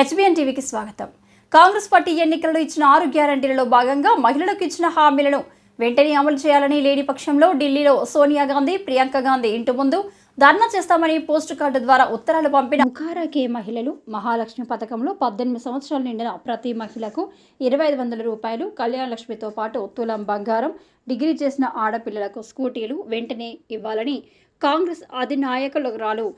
HBN టీవీకి స్వాగతం. Congress party ఎన్నికల్లో ఇచ్చిన ఆరు గ్యారంటీలలో భాగంగా మహిళలకు ఇచ్చిన హామీలను వెంటనే అమలు చేయాలని లేని పక్షంలో ఢిల్లీలో సోనియా గాంధీ ప్రియాంక గాంధీ ఇంటి ముందు ధర్నా చేస్తామని పోస్టు కార్డు ద్వారా ఉత్తరాలు పంపిన ముఖారాకే మహిళలు మహాలక్ష్మి పథకంలో పద్దెనిమిది సంవత్సరాలు నిండిన ప్రతి మహిళకు ఇరవై ఐదు వందల రూపాయలు కళ్యాణ లక్ష్మితో పాటు తులం బంగారం డిగ్రీ చేసిన ఆడపిల్లలకు స్కూటీలు వెంటనే ఇవ్వాలని కాంగ్రెస్ అధినాయకురాలు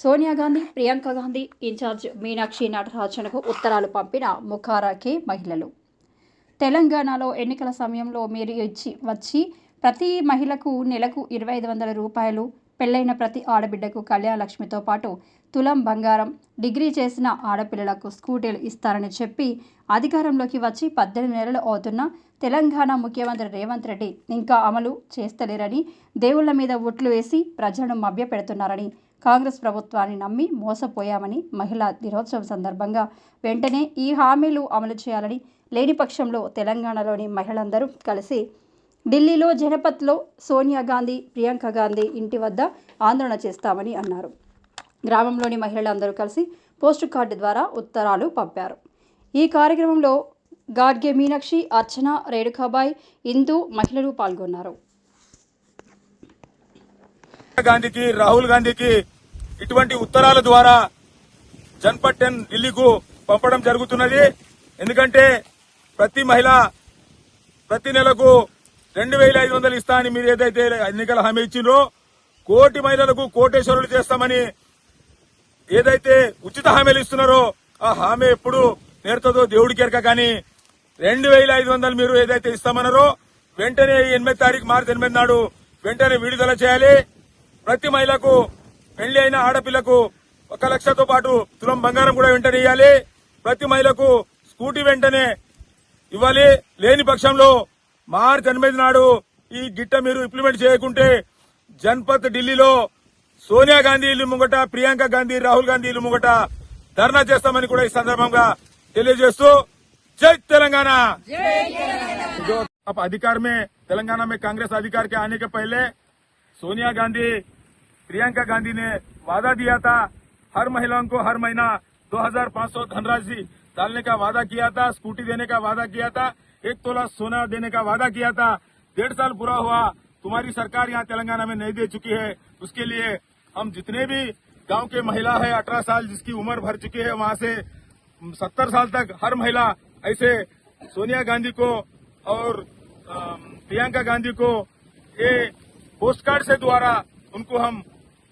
సోనియా గాంధీ ప్రియాంక గాంధీ ఇన్ఛార్జ్ మీనాక్షి నటరాజన్కు ఉత్తరాలు పంపిన ముఖారాకే మహిళలు. తెలంగాణలో ఎన్నికల సమయంలో మీరు ఇచ్చి వచ్చి ప్రతి మహిళకు నెలకు ఇరవై ఐదు వందల రూపాయలు పెళ్ళైన ప్రతి ఆడబిడ్డకు కళ్యాణలక్ష్మితో పాటు తులం బంగారం డిగ్రీ చేసిన ఆడపిల్లలకు స్కూటీలు ఇస్తారని చెప్పి అధికారంలోకి వచ్చి పద్దెనిమిది నెలలు అవుతున్న తెలంగాణ ముఖ్యమంత్రి రేవంత్ రెడ్డి ఇంకా అమలు చేస్తలేరని దేవుళ్ళ మీద ఒట్లు వేసి ప్రజలను మభ్యపెడుతున్నారని కాంగ్రెస్ ప్రభుత్వాన్ని నమ్మి మోసపోయామని మహిళా దినోత్సవం సందర్భంగా వెంటనే ఈ హామీలు అమలు చేయాలని లేని పక్షంలో తెలంగాణలోని మహిళలందరూ కలిసి ఢిల్లీలో జనపథ్లో సోనియా గాంధీ ప్రియాంక గాంధీ ఇంటి వద్ద ఆందోళన చేస్తామని అన్నారు. గ్రామంలోని మహిళలందరూ కలిసి పోస్టు కార్డు ద్వారా ఉత్తరాలు పంపారు. ఈ కార్యక్రమంలో గాడ్గే మీనాక్షి అర్చన రేణుకాబాయ్ ఇందు మహిళలు పాల్గొన్నారు. గాంధీకి రాహుల్ గాంధీకి ఇటువంటి ఉత్తరాల ద్వారా జన్పట్ టెన్ ఢిల్లీకు పంపడం జరుగుతున్నది. ఎందుకంటే ప్రతి మహిళ ప్రతి నెలకు రెండు వేల ఐదు వందలు ఇస్తా అని మీరు ఏదైతే ఎన్నికల హామీ ఇచ్చిండ్రో కోటి మహిళలకు కోటేశ్వరులు చేస్తామని ఏదైతే ఉచిత హామీలు ఇస్తున్నారో ఆ హామీ ఎప్పుడు నేర్తుందో దేవుడికి ఎరక కానీ రెండు వేల ఐదు వందలు మీరు ఏదైతే ఇస్తామన్నారో వెంటనే ఎనిమిది తారీఖు మార్చి ఎనిమిది నాడు వెంటనే విడుదల చేయాలి. ప్రతి మహిళకు పెళ్లి అయిన ఆడపిల్లకు ఒక లక్షతో పాటు తులం బంగారం కూడా వెంటనే ఇవ్వాలి ప్రతి మహిళకు స్కూటీ వెంటనే ఇవ్వాలి లేని పక్షంలో మార్చి ఎనిమిది నాడు ఈ గిట్ట మీరు ఇంప్లిమెంట్ చేయకుంటే జన్పత్ ఢిల్లీలో సోనియా గాంధీ ఇల్లు ముంగట ప్రియాంక గాంధీ రాహుల్ గాంధీ ఇల్లు ముంగట ధర్నా చేస్తామని కూడా ఈ సందర్భంగా తెలియజేస్తూ జై తెలంగాణ जो अब अधिकार में तेलंगाना में कांग्रेस अधिकार के आने के पहले सोनिया गांधी प्रियंका गांधी ने वादा दिया था, हर महिलाओं को हर महीना 2500 धनराशि डालने का वादा किया था, स्कूटी देने का वादा किया था, एक तोला सोना देने का वादा किया था। डेढ़ साल पूरा हुआ, तुम्हारी सरकार यहाँ तेलंगाना में नहीं दे चुकी है। उसके लिए हम जितने भी गाँव के महिला है, अठारह साल जिसकी उम्र भर चुकी है, वहाँ से सत्तर साल तक हर महिला ऐसे सोनिया गांधी को और प्रियंका गांधी को ये पोस्ट कार्ड से द्वारा उनको हम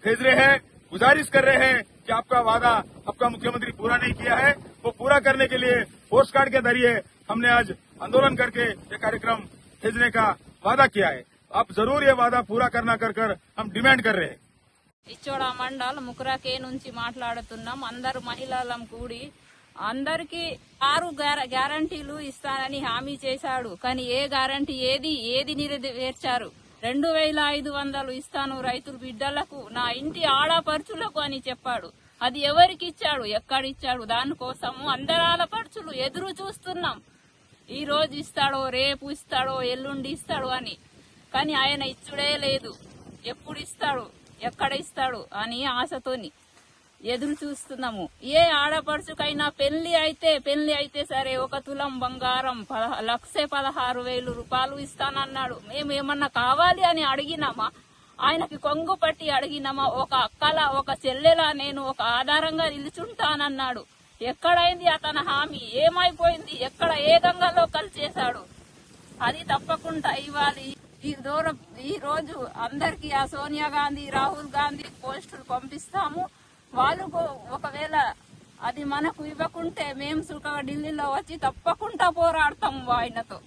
भेज रहे हैं गुजारिश कर रहे हैं कि आपका वादा आपका मुख्यमंत्री पूरा नहीं किया है वो पूरा करने के लिए पोस्ट कार्ड के जरिए हमने आज आंदोलन करके ये कार्यक्रम भेजने का वादा किया है आप जरूर ये वादा पूरा करना कर कर हम डिमांड कर रहे हैं ఇచ్చోడ మండల్ ముకురాకే నుంచి మాట్లాడుతున్నాం అందరు మహిళలం కూడి అందరికి ఆరు గ్యార- గ్యారంటీలు ఇస్తానని హామీ చేశాడు కానీ ఏ గ్యారంటీ ఏది ఏది నెరవేర్చారు రెండు వేల ఐదు వందలు ఇస్తాను రైతుల బిడ్డలకు నా ఇంటి ఆడపడుచులకు అని చెప్పాడు. అది ఎవరికి ఇచ్చాడు ఎక్కడిచ్చాడు? దానికోసము అందరాల పరుచులు ఎదురు చూస్తున్నాం. ఈ రోజు ఇస్తాడో రేపు ఇస్తాడో ఎల్లుండి ఇస్తాడో అని. కానీ ఆయన ఇచ్చుడే లేదు. ఎప్పుడు ఇస్తాడు? ఎక్కడ ఇస్తాడు? అని ఆశతోని. ఎదురు చూస్తున్నాము. ఏ ఆడపడుచుకైనా పెళ్ళి అయితే పెళ్ళి అయితే సరే ఒక తులం బంగారం పదహ- లక్షే పదహారు వేలు రూపాయలు ఇస్తానన్నాడు. మేము ఏమన్నా కావాలి అని అడిగినామా? ఆయనకి కొంగు పట్టి అడిగినామా? ఒక అక్కల ఒక చెల్లెలా నేను ఒక ఆధారంగా నిలుచుంటానన్నాడు. ఎక్కడైంది అతని హామీ? ఏమైపోయింది? ఎక్కడ ఏ గంగలో కలిసేశాడు అది తప్పకుండా ఇవ్వాలి. ఈ దూరం ఈ రోజు అందరికి ఆ సోనియా గాంధీ రాహుల్ గాంధీ పోస్టులు పంపిస్తాము. వాళ్ళు ఒకవేళ అది మనకు ఇవ్వకుంటే మేము సుఖ ఢిల్లీలో వచ్చి తప్పకుండా పోరాడతాము ఆయనతో.